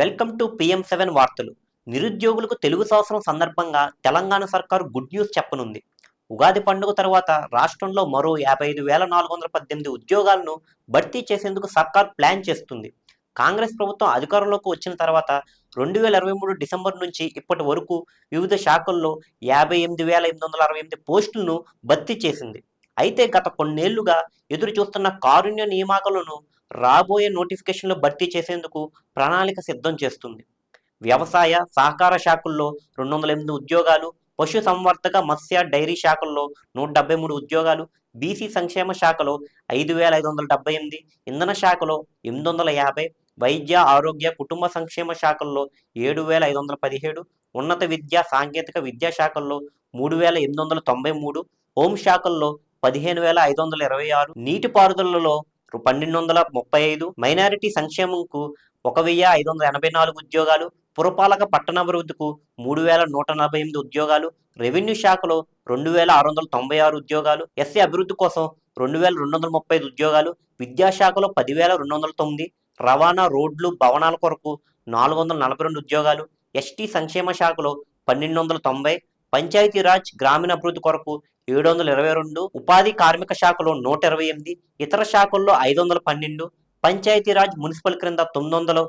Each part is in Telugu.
వెల్కమ్ టు పిఎం సెవెన్ వార్తలు. నిరుద్యోగులకు తెలుగు సంవత్సరం సందర్భంగా తెలంగాణ సర్కారు గుడ్ న్యూస్ చెప్పనుంది. ఉగాది పండుగ తర్వాత రాష్ట్రంలో మరో యాభై ఐదు వేల నాలుగు వందల పద్దెనిమిది ఉద్యోగాలను భర్తీ చేసేందుకు సర్కార్ ప్లాన్ చేస్తుంది. కాంగ్రెస్ ప్రభుత్వం అధికారంలోకి వచ్చిన తర్వాత రెండు వేల ఇరవై మూడు డిసెంబర్ నుంచి ఇప్పటి వరకు వివిధ శాఖల్లో యాభై ఎనిమిది వేల ఎనిమిది వందల అరవై ఎనిమిది పోస్టులను భర్తీ చేసింది. అయితే గత కొన్నేళ్ళుగా ఎదురు చూస్తున్న కారుణ్య నియామకాలను రాబోయే నోటిఫికేషన్లు భర్తీ చేసేందుకు ప్రణాళిక సిద్ధం చేస్తుంది. వ్యవసాయ సహకార శాఖల్లో రెండు వందల ఎనిమిది ఉద్యోగాలు పశు సంవర్ధక మత్స్య డైరీ శాఖల్లో నూట డెబ్బై మూడు ఉద్యోగాలు బీసీ సంక్షేమ శాఖలో ఐదు వేల ఐదు వందల డెబ్బై ఎనిమిది ఇంధన శాఖలో ఎనిమిది వందల యాభై వైద్య ఆరోగ్య కుటుంబ సంక్షేమ శాఖల్లో ఏడు వేల ఐదు వందల పదిహేడు ఉన్నత విద్య సాంకేతిక విద్యా శాఖల్లో మూడు వేల ఎనిమిది వందల తొంభై మూడు హోం శాఖల్లో పదిహేను వేల ఐదు వందల ఇరవై ఆరు నీటిపారుదలలో పన్నెండు వందల ముప్పై ఐదు మైనారిటీ సంక్షేమంకు ఒక వెయ్యి ఐదు వందల ఎనభై నాలుగు ఉద్యోగాలు పురపాలక పట్టణాభివృద్ధికు మూడు వేల నూట నలభై ఎనిమిది ఉద్యోగాలు రెవెన్యూ శాఖలో రెండు వేల ఆరు వందల తొంభై ఆరు ఉద్యోగాలు ఎస్సీ అభివృద్ధి కోసం రెండు వేల రెండు వందల ముప్పై ఐదు ఉద్యోగాలు విద్యాశాఖలో పదివేల రెండు వందల తొమ్మిది రవాణా రోడ్లు భవనాల కొరకు నాలుగు వందల నలభై రెండు ఉద్యోగాలు ఎస్టీ సంక్షేమ శాఖలో పన్నెండు వందల తొంభై పంచాయతీరాజ్ గ్రామీణాభివృద్ధి కొరకు ఏడు వందల ఇరవై రెండు ఉపాధి కార్మిక శాఖలో నూట ఇరవై ఎనిమిది ఇతర శాఖల్లో ఐదు వందల పన్నెండు పంచాయతీరాజ్ మున్సిపల్ క్రింద తొమ్మిది వందల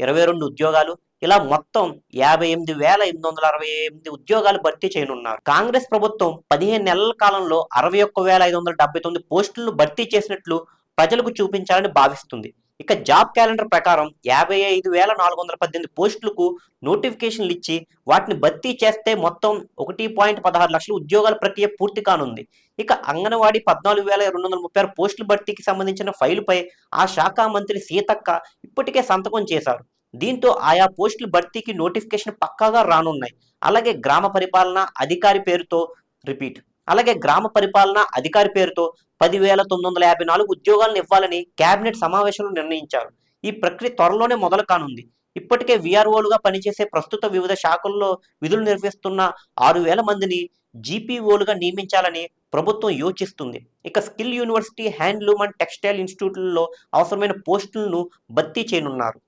ఇరవై రెండు ఉద్యోగాలు. ఇలా మొత్తం యాభై ఎనిమిది వేల ఎనిమిది వందల అరవై ఎనిమిది ఉద్యోగాలు భర్తీ చేయనున్నారు. కాంగ్రెస్ ప్రభుత్వం పదిహేను నెలల కాలంలో అరవై ఒక్క వేల ఐదు వందల డెబ్బై తొమ్మిది పోస్టులను భర్తీ చేసినట్లు ప్రజలకు చూపించాలని భావిస్తుంది. ఇక జాబ్ క్యాలెండర్ ప్రకారం యాభై ఐదు వేల నాలుగు వందల పద్దెనిమిది పోస్టులకు నోటిఫికేషన్లు ఇచ్చి వాటిని భర్తీ చేస్తే మొత్తం ఒకటి పాయింట్ పదహారు లక్షల ఉద్యోగాల ప్రక్రియ పూర్తి కానుంది. ఇక అంగన్వాడీ పద్నాలుగు వేల రెండు వందల ముప్పై ఆరు పోస్టుల భర్తీకి సంబంధించిన ఫైలుపై ఆ శాఖ మంత్రి సీతక్క ఇప్పటికే సంతకం చేశారు. దీంతో ఆయా పోస్టుల భర్తీకి నోటిఫికేషన్ పక్కాగా రానున్నాయి. అలాగే గ్రామ పరిపాలన అధికారి పేరుతో రిపీట్. అలాగే గ్రామ పరిపాలన అధికారి పేరుతో పదివేల తొమ్మిది వందల యాభై నాలుగు ఉద్యోగాలను ఇవ్వాలని కేబినెట్ సమావేశంలో నిర్ణయించారు. ఈ ప్రక్రియ త్వరలోనే మొదలు కానుంది ఇప్పటికే విఆర్ఓలుగా పనిచేసే ప్రస్తుత వివిధ శాఖల్లో విధులు నిర్వహిస్తున్న ఆరు వేల మందిని జీపీఓలుగా నియమించాలని ప్రభుత్వం యోచిస్తుంది. ఇక skill university handloom and textile ఇన్స్టిట్యూట్లలో అవసరమైన పోస్టులను భర్తీ చేయనున్నారు.